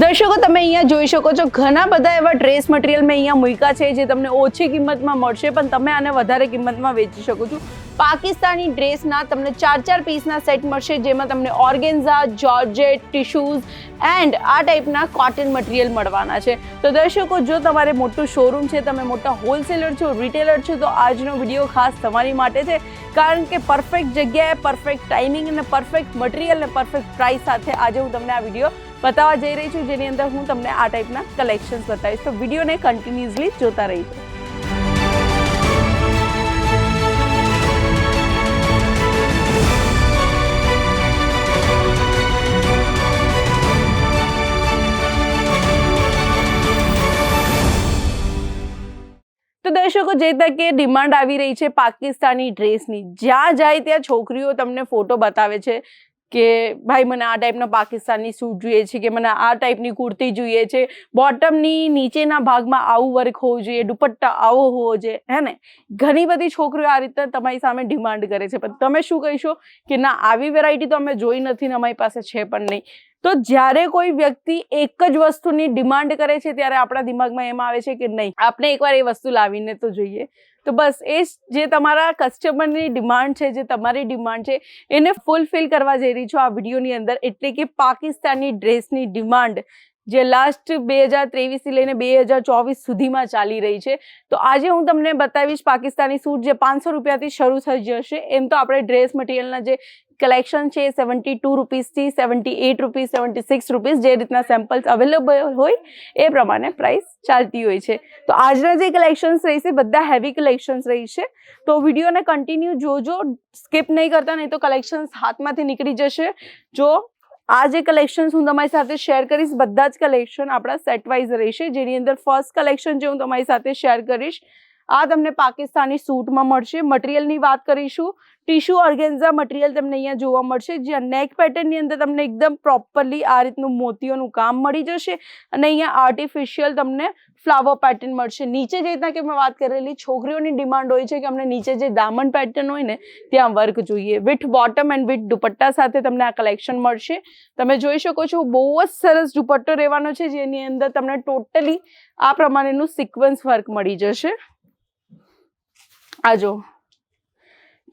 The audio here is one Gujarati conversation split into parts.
દર્શકો, તમે અહીંયા જોઈ શકો છો, ઘણા બધા એવા ડ્રેસ મટીરિયલ મેં અહીંયા મૂક્યા છે જે તમને ઓછી કિંમતમાં મળશે, પણ તમે આને વધારે કિંમતમાં વેચી શકો છો. પાકિસ્તાની ડ્રેસના તમને ચાર ચાર પીસના સેટ મળશે, જેમાં તમને ઓર્ગેન્ઝા જોર્જેટ ટિશ્યુઝ એન્ડ આ ટાઈપના કોટન મટીરિયલ મળવાના છે. તો દર્શકો, જો તમારે મોટું શોરૂમ છે, તમે મોટા હોલસેલર છો રિટેલર છો, તો આજનો વીડિયો ખાસ તમારી માટે છે, કારણ કે પરફેક્ટ જગ્યાએ પરફેક્ટ ટાઈમિંગ અને પરફેક્ટ મટીરિયલ અને પરફેક્ટ પ્રાઇસ સાથે આજે હું તમને આ વીડિયો બતાવવા જઈ રહી છું, જેની અંદર હું તમને આ ટાઈપના કલેક્શન્સ બતાવીશ. તો વિડીયોને કન્ટિન્યુઅસલી જોતા રહીશું તો દર્શકો, જે તકે ડિમાન્ડ આવી રહી છે પાકિસ્તાની ડ્રેસની, જ્યાં જાય ત્યાં છોકરીઓ તમને ફોટો બતાવે છે. કે ભાઈ મને આ ટાઈપનો પાકિસ્તાની સૂટ જોઈએ છે, કે મને આ ટાઈપની કુર્તી જોઈએ છે. બોટમની નીચેના ભાગમાં આવું વર્ક હોવું જોઈએ, દુપટ્ટા આવો હોવો જોઈએ, હે ને? ઘણી બધી છોકરીઓ આ રીતે તમારી સામે ડિમાન્ડ કરે છે. પણ તમે શું કહીશો કે ના, આવી વેરાયટી તો અમે જોઈ નથી ને અમારી પાસે છે પણ નહીં. તો જ્યારે કોઈ વ્યક્તિ એક જ વસ્તુની ડિમાન્ડ કરે છે, ત્યારે આપણા દિમાગમાં એમ આવે છે કે નહીં, આપણે એકવાર એ વસ્તુ લાવીને તો જોઈએ. તો બસ, એ જ તમારા કસ્ટમરની ડિમાન્ડ છે, જે તમારી ડિમાન્ડ છે, એને ફૂલફિલ કરવા જઈ રહી છું આ વિડીયોની અંદર, એટલે કે પાકિસ્તાની ડ્રેસની ડિમાન્ડ જે લાસ્ટ બે હજાર ત્રેવીસથી લઈને બે હજાર ચોવીસ સુધીમાં ચાલી રહી છે. તો આજે હું તમને બતાવીશ પાકિસ્તાની સૂટ જે પાંચસો રૂપિયાથી શરૂ થઈ જશે. એમ તો આપણે ડ્રેસ મટીરિયલના જે કલેક્શન છે seventy two રૂપીસથી seventy eight rupees seventy six rupees જે રીતના સેમ્પલ્સ અવેલેબલ હોય એ પ્રમાણે પ્રાઇસ ચાલતી હોય છે. તો આજના જે કલેક્શન્સ રહેશે બધા હેવી કલેક્શન્સ રહેશે તો વિડીયોને કન્ટિન્યુ જોજો. સ્કીપ નહીં કરતા, નહીં તો કલેક્શન્સ હાથમાંથી નીકળી જશે. જો આ જે કલેક્શન્સ હું તમારી સાથે શેર કરીશ, બધા જ કલેક્શન આપણા સેટ વાઇઝ રહેશે. જેની અંદર ફર્સ્ટ કલેક્શન જે હું તમારી સાથે શેર કરીશ આ તમને પાકિસ્તાની સૂટમાં મળશે. મટીરિયલની વાત કરીશું. ટીશ્યુ ઓર્ગેન્ઝા મટીરિયલ તમને અહીંયા જોવા મળશે, જ્યાં નેક પેટર્નની અંદર તમને એકદમ પ્રોપરલી આ રીતનું મોતીઓનું કામ મળી જશે અને અહીંયા આર્ટિફિશિયલ તમને ફ્લાવર પેટર્ન મળશે. નીચે જે રીતના કે મેં વાત કરેલી, છોકરીઓની ડિમાન્ડ હોય છે કે અમને નીચે જે દામન પેટર્ન હોય ને, ત્યાં વર્ક જોઈએ. With bottom and with dupatta સાથે તમને આ કલેક્શન મળશે. તમે જોઈ શકો છો, બહુ જ સરસ દુપટ્ટો રહેવાનો છે, જેની અંદર તમને ટોટલી આ પ્રમાણેનું સિક્વન્સ વર્ક મળી જશે. આ જો.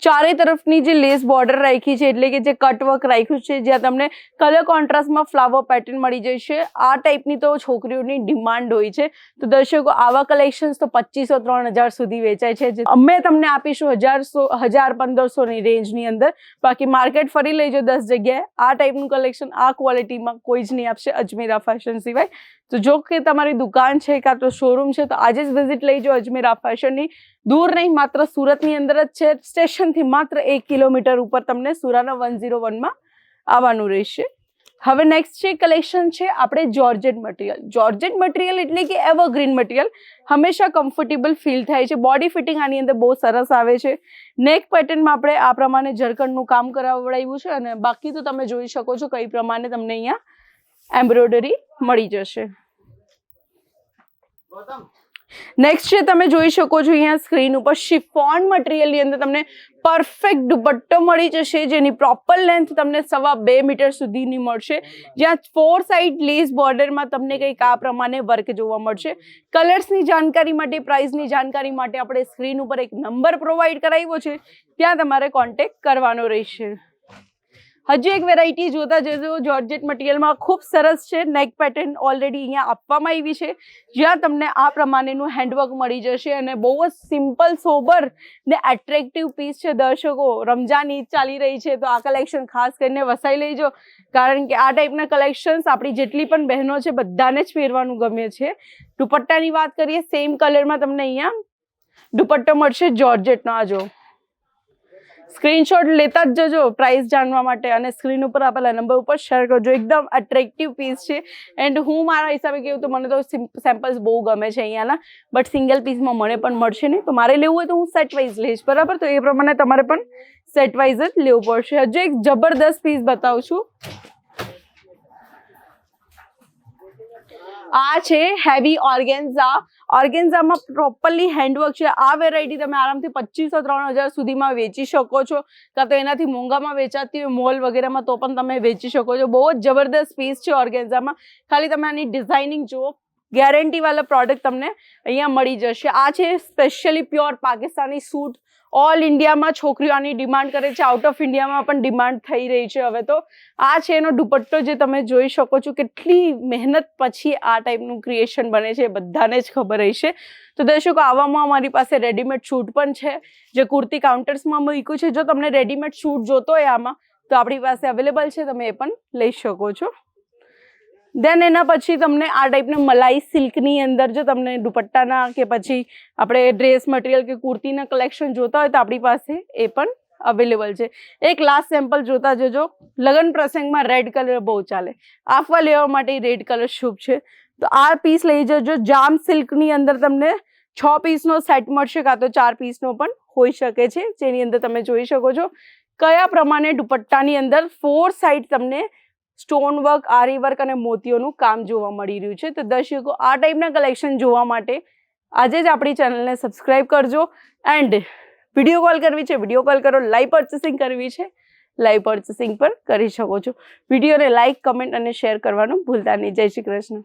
ચારે તરફની જે લેસ બોર્ડર રાખી છે, એટલે કે જે કટવર્ક રાખ્યું છે, જ્યાં તમને કલર કોન્ટ્રાસ્ટમાં ફ્લાવર પેટર્ન મળી જશે. આ ટાઈપની તો છોકરીઓની ડિમાન્ડ હોય છે. તો દર્શકો, આવા કલેક્શન્સ તો પચીસો, ત્રણ હજાર સુધી વેચાય છે. અમે તમને આપીશું હજારસો, હજાર પંદરસોની રેન્જની અંદર. બાકી માર્કેટ ફરી લેજો દસ જગ્યાએ. આ ટાઈપનું કલેક્શન આ ક્વોલિટીમાં કોઈ જ નહીં આપશે અજમેરા ફેશન સિવાય. તો જો કે તમારી દુકાન છે, કાં તો શોરૂમ છે, તો આજે જ વિઝિટ લઈજો અજમેરા ફેશનની દૂર નહીં, માત્ર સુરતની અંદર જ છે. સ્ટેશનથી માત્ર એક કિલોમીટર ઉપર તમને સુરાના વન ઝીરો વનમાં આવવાનું રહેશે. હવે નેક્સ્ટ છે કલેક્શન છે. આપણે જોર્જેટ મટીરિયલ જોર્જેટ મટીરિયલ એટલે કે એવરગ્રીન મટીરિયલ હંમેશા કમ્ફર્ટેબલ ફીલ થાય છે. બોડી ફિટિંગ આની અંદર બહુ સરસ આવે છે. નેક પેટર્નમાં આપણે આ પ્રમાણે જરકણનું કામ કરાવડાવ્યું છે અને બાકી તો તમે જોઈ શકો છો કઈ પ્રમાણે તમને અહીંયા એમ્બ્રોઇડરી મળી જશે. નેક્સ્ટ છે તમે જોઈ શકો છો અહીંયા સ્ક્રીન ઉપર શિફોન મટીરિયલની અંદર તમને પરફેક્ટ દુપટ્ટો મળી જશે, જેની પ્રોપર લેન્થ તમને સવા બે મીટર સુધીની મળશે. જ્યાં ફોર સાઈડ લેસ બોર્ડરમાં તમને કંઈક આ પ્રમાણે વર્ક જોવા મળશે. કલર્સની જાણકારી માટે પ્રાઇસની જાણકારી માટે આપણે સ્ક્રીન ઉપર એક નંબર પ્રોવાઈડ કરાવ્યો છે. ત્યાં તમારે કોન્ટેક્ટ કરવાનો રહેશે. હજી એક વેરાયટી જોતા જજો. જોર્જેટ મટીરિયલમાં ખૂબ સરસ છે. નેક પેટર્ન ઓલરેડી અહીંયા આપવામાં આવી છે. જ્યાં તમને આ પ્રમાણેનું હેન્ડવર્ક મળી જશે અને બહુ જ સિમ્પલ સોબર ને એટ્રેક્ટિવ પીસ છે દર્શકો. રમજાન ઈદ ચાલી રહી છે તો આ કલેક્શન ખાસ કરીને વસાઈ લેજો. કારણ કે આ ટાઈપના કલેક્શન્સ આપણી જેટલી પણ બહેનો છે બધાને જ પહેરવાનું ગમે છે. દુપટ્ટાની વાત કરીએ સેમ કલરમાં તમને અહીંયા દુપટ્ટો મળશે જોર્જેટનો આ જો. સ્ક્રીનશોટ લેતા જ જજો પ્રાઇસ જાણવા માટે અને સ્ક્રીન ઉપર આપેલા નંબર ઉપર શેર કરજો. એકદમ અટ્રેક્ટિવ પીસ છે. એન્ડ હું મારા હિસાબે કહું તો મને તો સેમ્પલ્સ બહુ ગમે છે અહીંયાના. બટ સિંગલ પીસમાં મને પણ મળશે નહીં. તો મારે લેવું હોય તો હું સેટ વાઇઝ લઈશ. બરાબર? તો એ પ્રમાણે તમારે પણ સેટ વાઇઝ જ લેવું પડશે. હજુ એક જબરદસ્ત પીસ બતાવું છું. આ છે હેવી ઓર્ગેન્ઝા. ઓર્ગેન્ઝામાં પ્રોપરલી હેન્ડવર્ક છે. આ વેરાયટી તમે આરામથી પચીસો ત્રણ હજાર સુધીમાં વેચી શકો છો. કાં તો એનાથી મોંઘામાં વેચાતી હોય, મોલ વગેરેમાં તો પણ તમે વેચી શકો છો. બહુ જ જબરદસ્ત પીસ છે ઓર્ગેન્ઝામાં. ખાલી તમે આની ડિઝાઇનિંગ જુઓ ગેરંટીવાળા પ્રોડક્ટ તમને અહીંયા મળી જશે. આ છે specially pure Pakistani suit all ઇન્ડિયામાં છોકરીઓ આની ડિમાન્ડ કરે છે આઉટ ઓફ ઇન્ડિયામાં પણ ડિમાન્ડ થઈ રહી છે હવે તો. આ છે એનો દુપટ્ટો જે તમે જોઈ શકો છો, કેટલી મહેનત પછી આ ટાઈપનું ક્રિએશન બને છે બધાને જ ખબર હશે તો દર્શકો, આવામાં અમારી પાસે રેડીમેડ શૂટ પણ છે, જે કુર્તી કાઉન્ટર્સમાં મૂક્યું છે. જો તમને રેડીમેડ શૂટ જોતો હોય આમાં, તો આપણી પાસે અવેલેબલ છે, તમે એ પણ લઈ શકો છો. દેન એના પછી તમને આ ટાઈપના મલાઈ સિલ્કની અંદર જો તમને દુપટ્ટાના કે પછી આપણે ડ્રેસ મટીરિયલ કે કુર્તીના કલેક્શન જોતા હોય તો આપણી પાસે એ પણ અવેલેબલ છે. એક લાસ્ટ સેમ્પલ જોતા જજો. લગ્ન પ્રસંગમાં રેડ કલર બહુ ચાલે. આફવા લેવા માટે રેડ કલર શુભ છે. તો આ પીસ લઈ જજો. જામ સિલ્કની અંદર તમને છ પીસનો સેટ મળશે કાં તો ચાર પીસનો પણ હોઈ શકે છે. જેની અંદર તમે જોઈ શકો છો. કયા પ્રમાણે દુપટ્ટાની અંદર ફોર સાઈડ તમને સ્ટોન વર્ક આરી વર્ક અને મોતીઓનું કામ જોવા મળી રહ્યું છે. તો દર્શકો, આ ટાઈપના કલેક્શન જોવા માટે આજે જ આપણી ચેનલને સબસ્ક્રાઈબ કરજો. એન્ડ વીડિયો કોલ કરવી છે, વીડિયો કોલ કરો. લાઈવ પર્ચેસિંગ કરવી છે, લાઈવ પર્ચેસિંગ પર કરી શકો છો. વિડીયોને લાઈક, કમેન્ટ અને શેર કરવાનું ભૂલતા નહીં. જય શ્રી કૃષ્ણ.